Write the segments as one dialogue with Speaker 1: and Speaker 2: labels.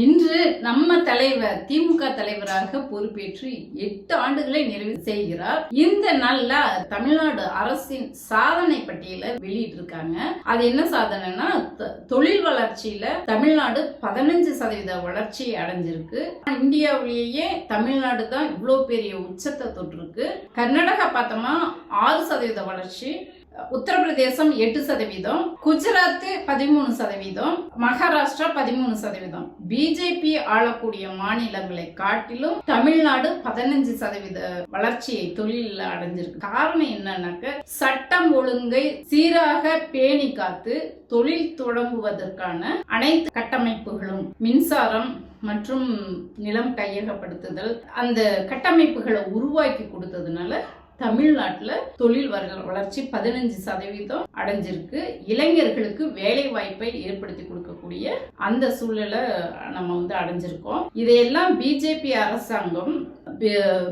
Speaker 1: இன்று நம்ம தலைவர் திமுக தலைவராக பொறுப்பேற்று எட்டு ஆண்டுகளை நிறைவு செய்கிறார். இந்த நாள்ல தமிழ்நாடு அரசின் சாதனை பட்டியல வெளியிட்டிருக்காங்க. அது என்ன சாதனைனா தொழில் வளர்ச்சியில தமிழ்நாடு பதினஞ்சு சதவீத வளர்ச்சி அடைஞ்சிருக்கு. இந்தியாவிலேயே தமிழ்நாடு தான் இவ்வளோ பெரிய உச்சத்தை தொட்டிருக்கு. கர்நாடகா பார்த்தோமா ஆறு சதவீத வளர்ச்சி உத்தரப்பிரதேசம் எட்டு சதவீதம் குஜராத் பதிமூணு சதவீதம் மகாராஷ்டிரா பதிமூணு சதவீதம். பிஜேபி ஆளக்கூடிய மாநிலங்களை காட்டிலும் தமிழ்நாடு பதினஞ்சு சதவீத வளர்ச்சியை தொழிலில் அடைஞ்சிருக்கு. காரணம் என்னன்னாக்க சட்டம் ஒழுங்கை சீராக பேணி காத்து தொழில் தொடங்குவதற்கான அனைத்து கட்டமைப்புகளும் மின்சாரம் மற்றும் நிலம் கையகப்படுத்துதல் அந்த கட்டமைப்புகளை உருவாக்கி கொடுத்ததுனால தமிழ்நாட்டில் தொழில் வள- வளர்ச்சி பதினஞ்சு சதவீதம் அடைஞ்சிருக்கு. இளைஞர்களுக்கு வேலை வாய்ப்பை ஏற்படுத்தி கொடுக்கக்கூடிய அந்த சூழலை நம்ம வந்து அடைஞ்சிருக்கோம். இதையெல்லாம் பிஜேபி அரசாங்கம்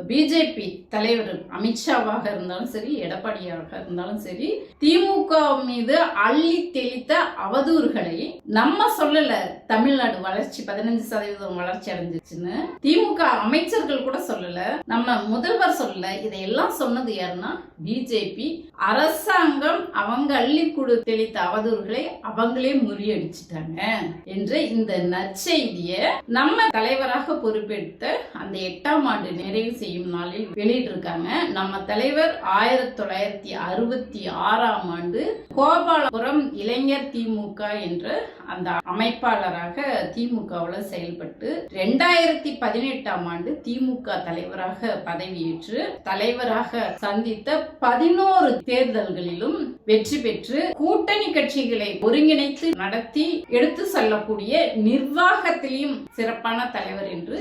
Speaker 1: பிஜேபி தலைவர் அமித்ஷாவாக இருந்தாலும் சரி எடப்பாடியாக இருந்தாலும் சரி திமுக மீது அள்ளி தெளித்த அவதூறுகளை நம்ம சொல்லல. தமிழ்நாடு வளர்ச்சி பதினஞ்சு சதவீதம் வளர்ச்சி அடைஞ்சிச்சுன்னு திமுக அமைச்சர்கள் கூட சொல்லல. நம்ம முதல்வர் சொல்லல. இதையெல்லாம் சொன்னது யாருன்னா பிஜேபி அரசாங்கம் அவங்க அள்ளி கொடு தெளித்த அவதூறுகளை அவங்களே முறியடிச்சிட்டாங்க என்ற இந்த நற்செய்திய நம்ம தலைவராக பொறுப்பெடுத்த அந்த எட்டாம் ஆண்டு நிறைவு செய்யும் நாளில் வெளியிட்டிருக்காங்க. நம்ம தலைவர் ஆயிரத்தி தொள்ளாயிரத்தி அறுபத்தி ஆறாம் ஆண்டு கோபாலபுரம் இளைஞர் திமுக என்ற அந்த அமைப்பாளராக திமுகவில் செயல்பட்டு ரெண்டாயிரத்தி பதினெட்டாம் ஆண்டு திமுக தலைவராக பதவியேற்று தலைவராக சந்தித்த பதினோரு தேர்தல்களிலும் வெற்றி பெற்று கூட்டணி கட்சிகளை ஒருங்கிணைத்து நடத்தி எடுத்து செல்லக்கூடிய நிர்வாகத்திலையும் சிறப்பான தலைவர் என்று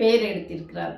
Speaker 1: பெயர் எடுத்திருக்கிறார்.